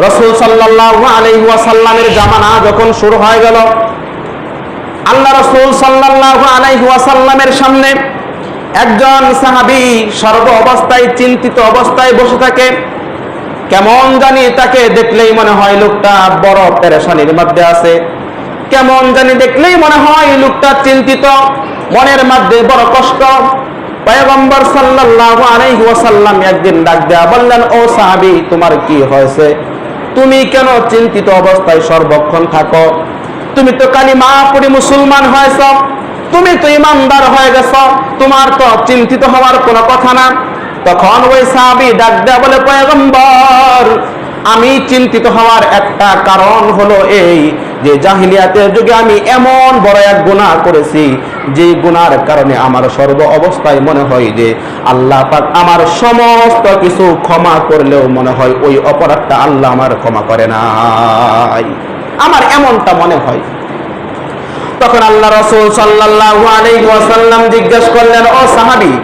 রসুল সাল্লাহ আলহি ওয়াসাল্লামের জামানা যখন শুরু হয়ে গেল, আল্লাহ রসুল সাল্লাহ আলহি ওয়াসাল্লামের সামনে একজন সাহাবি সর্ব অবস্থায় চিন্তিত অবস্থায় বসে থাকে। কেমন জানি তাকে দেখলেই মনে হয় লোকটা বড় পেরেশানির মধ্যে আছে। কেমন জানি দেখলেই মনে হয় লোকটা চিন্তিত, মনের মধ্যে বড় কষ্ট। পয়গম্বর সাল্লাল্লাহু আলাইহি ওয়াসাল্লাম একদিন ডাক দেয়া বললেন, ও সাহাবি, তোমার কি হয়েছে? তুমি কেন চিন্তিত অবস্থায় সর্বক্ষণ থাকো? তুমি তো কালিমা পড়ি মুসলমান হয়েছ। তুমি তো ইমানদার হয়ে গেছ। তোমার তো চিন্তিত হওয়ার কোনো কথা না। তখন ওই সাবি ডাক দেয়া বলে, পয়গম্বর আমি চিন্তিত হওয়ার একটা কারণ হলো এই যে জাহিলিয়াতের যুগে আমি এমন বড় এক গুনাহ করেছি, যে গুনার কারণে আমার সর্ব অবস্থায় মনে হয় যে আল্লাহ পাক আমার সমস্ত কিছু ক্ষমা করলেও মনে হয় ওই অপরাধটা আল্লাহ আমার ক্ষমা করে নাই। আমার এমনটা মনে হয়। তখন আল্লাহ রসুল সাল্লাল্লাহু আলাইহি ওয়াসাল্লাম জিজ্ঞেস করলেন, ও সাহাবী,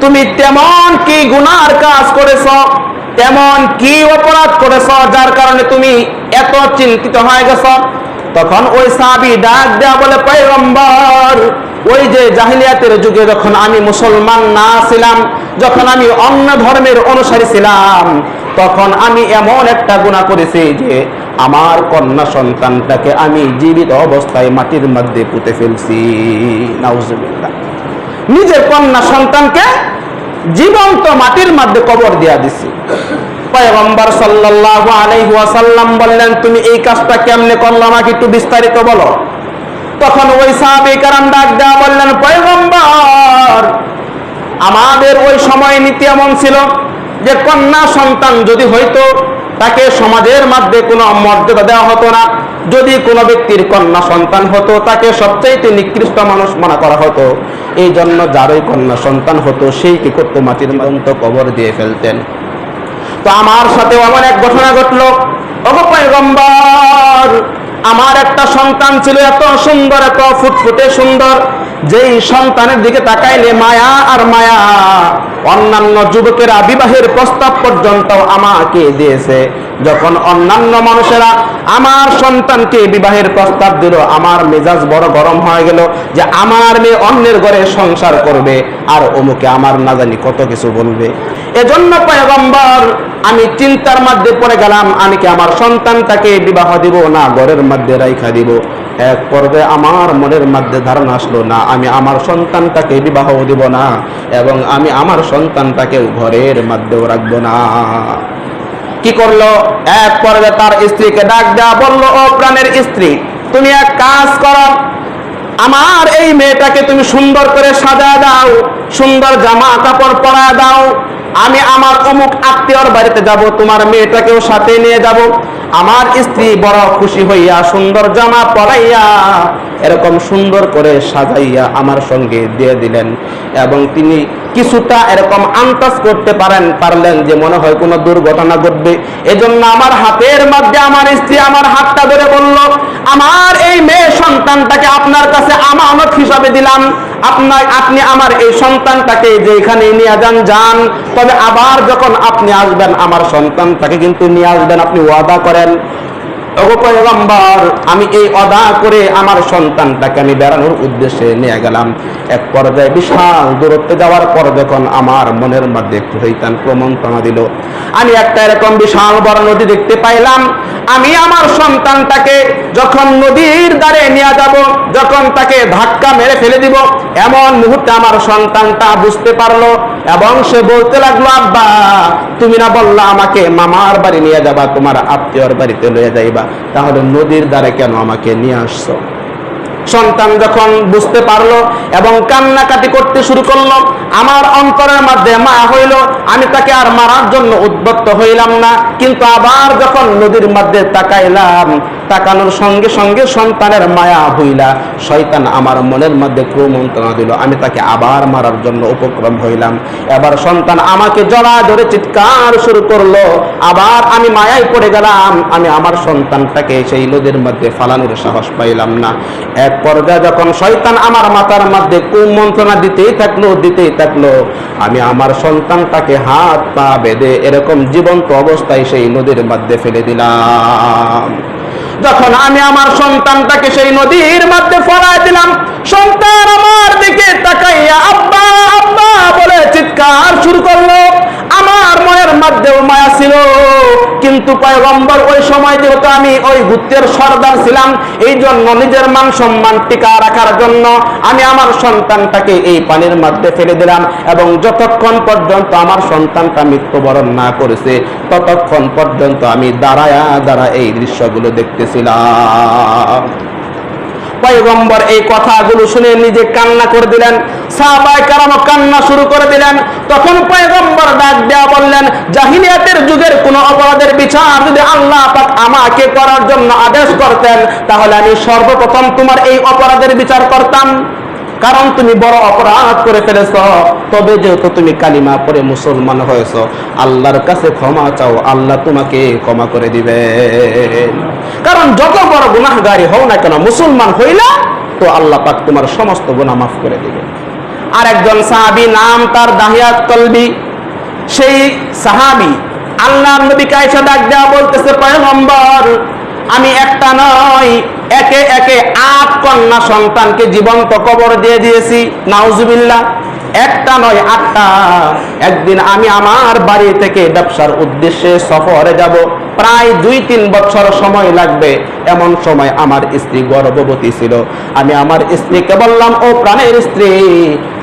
তুমি তেমন কি গুনার কাজ করেছ? তেমন কি অপরাধ করেছ, যার কারণে তুমি এত চিন্তিত হয়ে গেছ? তখন ওই সাহাবি ডাক দেয়া বলে, পয়গম্বর, ওই যে জাহিলিয়াতের যুগে যখন আমি মুসলমান না ছিলাম, যখন আমি অন্য ধর্মের অনুসারী ছিলাম, তখন আমি এমন একটা গুণা করেছি যে আমার কন্যা সন্তানটাকে আমি জীবিত অবস্থায় মাটির মধ্যে পুঁতে ফেলছি। নিজের কন্যা সন্তানকে জীবন্ত মাটির মধ্যে কবর দিয়া দিছি। পয়গম্বর সাল্লাল্লাহু আলাইহি ওয়াসাল্লাম বললেন, তুমি এই কাজটা কেমনে করলে? আমাকে একটু বিস্তারিত বলো। তখন ওই সাহাবী কারাম ডাক দেওয়া বললেন, পয়গম্বর, আমাদের ওই সময় নীতি এমন ছিল যে, কন্যা সন্তান যদি হইতো তাকে সমাজের মধ্যে কোনো মর্যাদা দেওয়া হতো না। যদি কোনো ব্যক্তির কন্যা সন্তান হতো, তাকে সবচাইতে নিকৃষ্ট মানুষ মনে করা হতো। এই জন্য যারই কন্যা সন্তান হতো, সেই কি করতো? মাটির মতো কবর দিয়ে ফেলতেন। তো আমার সাথে এমন এক ঘটনা ঘটলো। আমার একটা সন্তান ছিল, এত সুন্দর, এত ফুটফুটে সুন্দর। যেই সন্তানের দিকে তাকাইলে মায়া আর মায়া। অন্যান্য যুবকেরা বিবাহের প্রস্তাব পর্যন্ত আমাকে দিয়েছে। যখন অন্যান্য মানুষেরা আমার সন্তানকে বিবাহের প্রস্তাব দিল, আমার মেজাজ বড় গরম হয়ে গেল যে আমার মেয়ে অন্যের ঘরে সংসার করবে আর অমুকে আমার না জানি কত কিছু বলবে। এজন্য পয়গম্বর, আমি চিন্তার মধ্যে পড়ে গেলাম, আমি কি আমার সন্তানটাকে বিবাহ দিব না, ঘরের মধ্যে রাইখা দিব? এক পর্বে আমার মনের মধ্যে ধারণা আসলো, না, আমি আমার সন্তানটাকে বিবাহ দিব না এবং আমি আমার সন্তানটাকেও ঘরের মধ্যেও রাখব না। কি করল? এক পর্যায়ে তার স্ত্রীকে ডাক দেওয়া বলল, ও প্রাণের স্ত্রী, তুমি এক কাজ করো। আমার এই মেয়েটাকে তুমি সুন্দর করে সাজা দাও, সুন্দর জামা কাপড় পরা দাও। আমি আমার অমুক আত্মীয়র বাড়িতে যাব, তোমার মেয়েটাকেও সাথে নিয়ে যাব। আমার স্ত্রী বড় খুশি হইয়া সুন্দর জামা পরাইয়া এরকম সুন্দর করে সাজাইয়া আমার সঙ্গে দিয়ে দিলেন। এবং তিনি কিছুটা এরকম আন্দাজ করতে পারেন, পারলেন যে মনে হয় কোনো দুর্ঘটনা ঘটবে। এজন্য আমার হাতের মধ্যে আমার স্ত্রী আমার হাতটা ধরে বলল, আমার এই মেয়ে সন্তানটাকে আপনার কাছে আমানত হিসাবে দিলাম। আপনার, আপনি আমার এই সন্তানটাকে যে এখানে নিয়ে যান যান। তবে আবার যখন আপনি আসবেন, আমার সন্তানটাকে কিন্তু নিয়ে আসবেন, আপনি ওয়াদা করেন। আমি এই অদা করে আমার সন্তানটাকে আমি বেড়ানোর উদ্দেশ্যে নিয়ে গেলাম। এক পর্যায়ে বিশাল দূরত্বে যাওয়ার পর যখন আমার মনের মধ্যে একটু শৈতান প্রমন্ত্রণা দিল, আমি একটা এরকম বিশাল বড় নদী দেখতে পাইলাম। আমি আমার সন্তানটাকে যখন নদীর দ্বারে নিয়ে যাব, যখন তাকে ধাক্কা মেরে ফেলে দিব, এমন মুহূর্তে আমার সন্তানটা বুঝতে পারল এবং সে বলতে লাগল, আব্বা, তুমি না বললা আমাকে মামার বাড়ি নিয়ে যাবা, তোমার আত্মীয়র বাড়িতে লয়ে যাইবা। তাহলে নদীর দ্বারে কেন আমাকে নিয়ে আসছো? সন্তান যখন বুঝতে পারল এবং কান্নাকাটি করতে শুরু করল, আমার অন্তরের মধ্যে মা হইল, আমি তাকে আর মারার জন্য উদ্বত্ত হইলাম না। কিন্তু আবার যখন নদীর মধ্যে তাকাইলাম, তাকানোর সঙ্গে সঙ্গে সন্তানের মায়া হইলা। শয়তান আমার মনের মধ্যে ক্রমন্ত্রণা দিল, আমি তাকে আবার মারার জন্য উপক্রম হইলাম। এবার সন্তান আমাকে জড়া ধরে চিৎকার শুরু করল, আবার আমি মায়ায় পড়ে গেলাম, আমি আমার সন্তানটাকে সেই নদীর মধ্যে ফালানোর সাহস পাইলাম না। এক পর্যায়ে যখন শয়তান আমার মাথার মধ্যে কুমন্ত্রণা দিতেই থাকল দিতেই থাকল, আমি আমার সন্তানটাকে হাত পা বেঁধে এরকম জীবন্ত অবস্থায় সেই নদীর মধ্যে ফেলে দিলাম। যখন আমি আমার সন্তানটাকে সেই নদীর মধ্যে ফলায় দিলাম, সন্তান আমার দিকে তাকাইয়া, আব্বা আব্বা বলে চিৎকার শুরু করল আমার মনের মধ্যেও মায়া ছিল কিন্তু পয়গম্বর ওই সময় যেহেতু আমি ওই গুত্তের সর্দার ছিলাম, এই জন্য নিজের মান সম্মান টিকা রাখার জন্য আমি আমার সন্তানটাকে এই পানির মধ্যে ফেলে দিলাম এবং যতক্ষণ পর্যন্ত আমার সন্তানটা মৃত্যুবরণ না করেছে, ততক্ষণ পর্যন্ত আমি দাঁড়ায়া দাঁড়া এই দৃশ্যগুলো দেখতেছিলাম। পয়গম্বর এই কথাগুলো শুনে নিজে কান্না করে দিলেন। সাহাবায়ে কারাম কান্না শুরু করে দিলেন। তখন পয়গম্বর ডাক দেওয়া বললেন, জাহিলিয়াতের যুগের কোন অপরাধের বিচার যদি আল্লাহ পাক আমাকে করার জন্য আদেশ করতেন, তাহলে আমি সর্বপ্রথম তোমার এই অপরাধের বিচার করতাম। কারণ তুমি বড় অপরাধ করে ফেলেছ। তবে যেহেতু তুমি কালিমা পরে মুসলমান হয়েছ, আল্লাহর কাছে ক্ষমা চাও, আল্লাহ তোমাকে ক্ষমা করে দিবে। কারণ যত বড় গুনাহগারি হও না কেন, মুসলমান হইলা তো আল্লাহ পাক তোমার সমস্ত গুনাহ মাফ করে দিবে। আর একজন সাহাবি নাম তার দাহিয়াত কলবি সেই সাহাবি আল্লাহ নবী কায়সা ডাক দেওয়া বলতেছে, পয়গম্বর, আমি একটা নয় একে একে আট কন্যা সন্তানকে জীবন্ত কবর দিয়ে দিয়েছি, নাউজুবিল্লাহ। একটা নয়, আটটা। একদিন আমি আমার বাড়ি থেকে ব্যবসার উদ্দেশ্যে সফরে যাব। প্রায় দুই, তিন বছর সময় লাগবে। এমন সময় আমার স্ত্রী গর্ভবতী ছিল। আমি আমার স্ত্রীকে বললাম, ও প্রাণের স্ত্রী,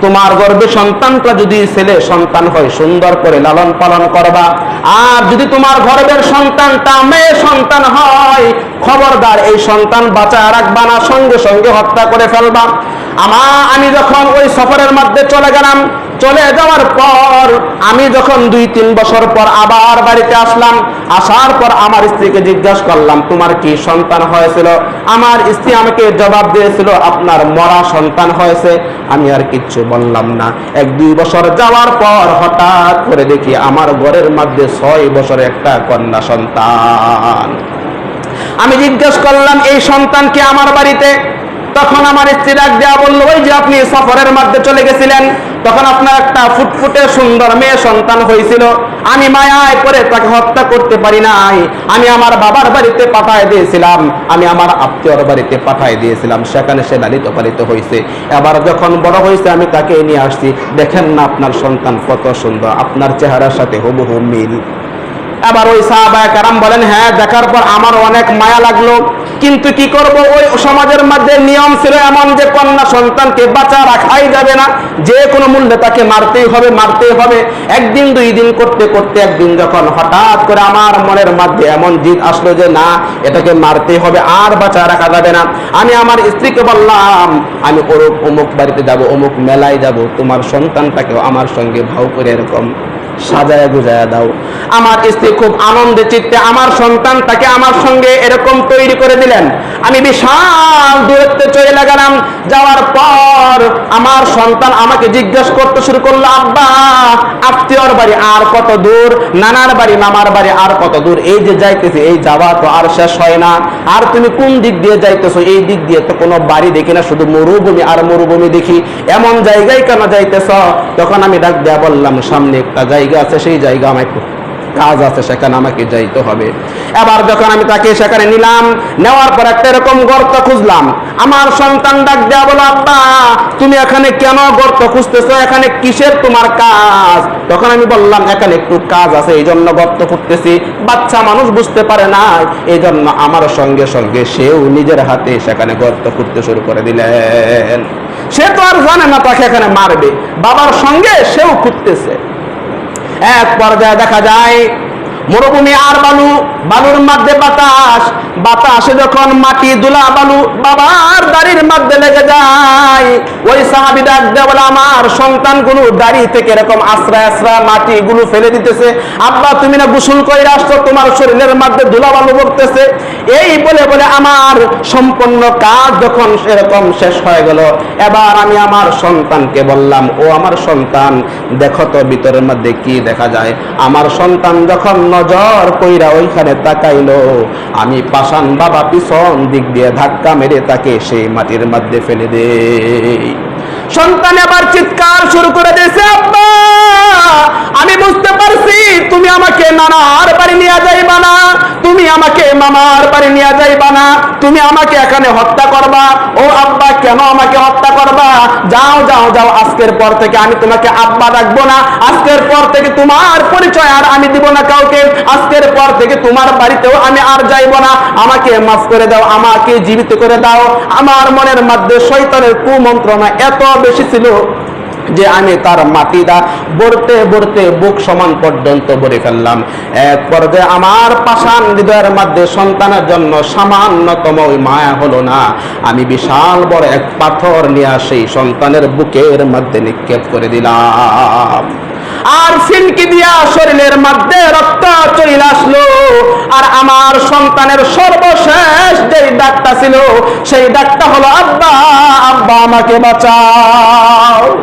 তোমার গর্ভে সন্তানটা যদি ছেলে সন্তান হয়, সুন্দর করে লালন পালন করবা। আর যদি তোমার গর্ভের সন্তানটা মেয়ে সন্তান হয়, খবরদার এই সন্তান বাঁচা রাখবা না, সঙ্গে সঙ্গে হত্যা করে ফেলবা। আমা, আমি যখন ওই সফরের মধ্যে চলে গেলাম, চলে যাওয়ার পর আমি যখন দুই, তিন বছর পর আবার বাড়িতে আসলাম, আসার পর আমার স্ত্রীকে জিজ্ঞাসা করলাম, তোমার কি সন্তান হয়েছিল? আমার স্ত্রী আমাকে জবাব দিয়েছিল, আপনার মরা সন্তান হয়েছে। আমি আর কিচ্ছু বললাম না। এক, দুই বছর যাওয়ার পর হঠাৎ করে দেখি আমার ঘরের মধ্যে ছয় বছরের একটা কন্যা সন্তান। আমি জিজ্ঞেস করলাম, এই সন্তানকে আমার বাড়িতে? তখন আমার স্ত্রী ডাক দেওয়া বলল, ওই যে আপনি সফরের মধ্যে চলে গেছিলেন, তখন আপনার একটা ফুটফুটে সুন্দর মেয়ে সন্তান হয়েছিল। আমি মায়ায় করে তাকে হত্যা করতে পারি নাই। আমি আমার বাবার বাড়িতে পাঠায় দিয়েছিলাম। আমি আমার আত্মীয়র বাড়িতে পাঠায় দিয়েছিলাম। সেখানে সে লালিত পালিত হয়েছে। এবার যখন বড় হয়েছে, আমি তাকে নিয়ে আসছি। দেখেন না আপনার সন্তান কত সুন্দর। আপনার চেহারার সাথে হুবহু মিল। আবার ওই সাহাবায়ে কারাম বলেন হ্যাঁ দেখার পর আমার অনেক মায়া লাগল। কিন্তু কি করব? ওই সমাজের মধ্যে নিয়ম ছিল এমন যে কন্যা সন্তানকে বাঁচা রাখাই যাবে না। যে কোনো মূল্যে তাকে মারতেই হবে মারতেই হবে। একদিন, দুই দিন করতে করতে একদিন যখন হঠাৎ করে আমার মনের মধ্যে এমন জিদ আসলো যে, না, এটাকে মারতেই হবে, আর বাঁচা রাখা যাবে না। আমি আমার স্ত্রীকে বললাম, আমি ওরক অমুক বাড়িতে যাব, অমুক মেলায় যাব। তোমার সন্তানটাকেও আমার সঙ্গে ভাও করে এরকম সাজায়, গুজায় দাও। আমার স্ত্রী খুব আনন্দে, চিত্তে আমার সন্তানটাকে আমার সঙ্গে এরকম তৈরি করে দিলেন আমি বিশাল দূরত্বে চলে লাগালাম যাওয়ার পর আমার সন্তান আমাকে জিজ্ঞেস করতে শুরু করল, আব্বা, আত্মীয়র বাড়ি আর কত দূর? নানার বাড়ি, মামার বাড়ি আর কত দূর? এই যে যাইতেছে, এই যাওয়া তো আর শেষ হয় না। আর তুমি কোন দিক দিয়ে যাইতেছো? এই দিক দিয়ে তো কোনো বাড়ি দেখি না, শুধু মরুভূমি আর মরুভূমি দেখি। এমন জায়গায় কেন যাইতেছ? তখন আমি ডাক দেয়া বললাম, সামনে একটা জায়গা আছে, সেই জায়গা একটু কাজ আছে, সেখানে আমাকে যাইতে হবে। এবার যখন আমি তাকে সেখানে নিলাম, নেওয়ার পর একটা এরকম গর্ত খুঁজলাম। আমার সন্তান ডাক দেয়া বলো, আব্বা, তুমি এখানে কেন গর্ত খুঁজতেছো? এখানে কিসের তোমার কাজ? তখন আমি বললাম, এখানে একটু কাজ আছে এই জন্য গর্ত খুঁজতেছি। বাচ্চা মানুষ বুঝতে পারে না এই জন্য আমার সঙ্গে সঙ্গে সেও নিজের হাতে সেখানে গর্ত খুঁজতে শুরু করে দিলেন। সে তো আর জানে না তাকে এখানে মারবে। বাবার সঙ্গে সেও খুঁজতেছে। এক পর্যায়ে দেখা যায় মরুভূমি আর বালু, বালুর মধ্যে বাতাস। বাতাসে যখন মাটি দুলা বালু, বাবার দাড়ির মধ্যে লেগে যায়। ওই সাহাবি ডাক বলে, আমার সন্তানগুলো দাড়ি থেকে এরকম আশ্রয় আশ্রয় মাটি গুলো ফেলে দিতেছে। আব্বা, তুমি না গোসল করে আসছো, তোমার শরীরের মধ্যে ধুলা বালু পড়তেছে এই বলে বলে, আমার সম্পূর্ণ কাজ যখন সেরকম শেষ হয়ে গেল, এবার আমি আমার সন্তানকে বললাম, ও আমার সন্তান, দেখো তো ভিতরের মধ্যে কি দেখা যায়। আমার সন্তান যখন নজর কইরা ওইখানে তাকাইলো। আমি পাশান বাবা পিছন দিক দিয়ে ধাক্কা মেরে তাকে সেই মাটির মধ্যে ফেলে দে সন্তান আবার চিৎকার শুরু করে দিয়েছে আমি বুঝতে পারছি তুমি আমাকে নানার বাড়ি নিয়ে যাইবা না। তুমি আমাকে মামার বাড়ি নিয়ে যাইবা না, তুমি আমাকে এখানে হত্যা করবা। ও আব্বা, কেন আমাকে হত্যা করবা? যাও যাও যাও, আজকের পর থেকে আমি তোমাকে আব্বা রাখব না। আজকের পর থেকে তোমার পরিচয় আর আমি দিব না কাউকে। আজকের পর থেকে তোমার বাড়িতেও আমি আর যাইব না। আমাকে মাফ করে দাও, আমাকে জীবিত করে দাও। আমার মনের মধ্যে শৈতানের কুমন্ত্রণা এত বেশি ছিল যে আমি তার মাটিটা বড়তে বড়তে বুক সমান পর্যন্ত ভরে ফেললাম। এক পর্যায়ে আমার পাষাণ হৃদয়ের মধ্যে সন্তানের জন্য সামান্যতম ওই মায়া হলো না। আমি বিশাল বড় এক পাথর নিয়ে সেই সন্তানের বুকের মধ্যে নিক্ষেপ করে দিলাম। আর ফিনকি দিয়া শরীরের মধ্যে রক্ত চলে আসলো। আর আমার সন্তানের সর্বশেষ যে ডাকটা ছিল, সেই ডাকটা হলো আব্বা। আব্বা, আমাকে বাঁচাও।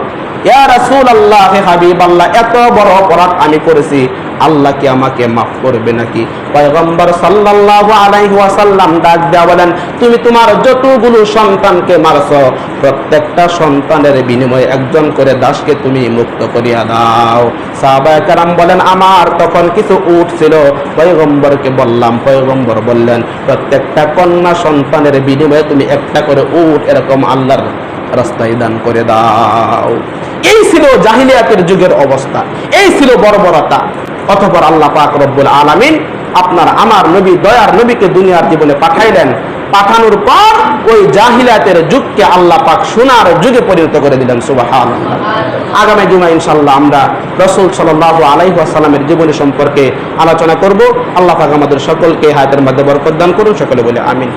ইয়া রাসূলুল্লাহ হাবিবাল্লাহ এত বড় অপরাধ আমি করেছি। আল্লাহ কি আমাকে মাফ করবে নাকি? পয়গম্বর সাল্লাল্লাহু আলাইহি ডাক দেয়া বলেন, তুমি তোমার যতগুলো সন্তানকে মারছো, প্রত্যেকটা সন্তানের বিনিময়ে একজন করে দাসকে তুমি মুক্ত করিয়া দাও। সাহাবায়ে বলেন, আমার তখন কিছু উট ছিল। পয়গম্বরকে বললাম, পয়গম্বর বললেন, প্রত্যেকটা কন্যা সন্তানের বিনিময়ে তুমি একটা করে উট এরকম আল্লাহর রাস্তায় দান করে দাও। এই ছিল জাহিলিয়াতের যুগের অবস্থা, এই ছিল বর্বরতা। অতঃপর আল্লাহ পাক রব্বুল আলামিন আপনার আমার নবী, দয়ার নবীকে দুনিয়ার জীবনে পাঠাইলেন। পাঠানোর পর ওই জাহিলিয়াতের যুগকে আল্লাহ পাক সোনার যুগে পরিণত করে দিলেন সুবাহান আগামী জুমা ইনশাল্লাহ আমরা রসুল সাল্লাহ আলাইসাল্লামের জীবনী সম্পর্কে আলোচনা করব। আল্লাহ পাক আমাদের সকলকে হায়াতের মধ্যে বরকত দান করুন, সকলে বলে আমিন।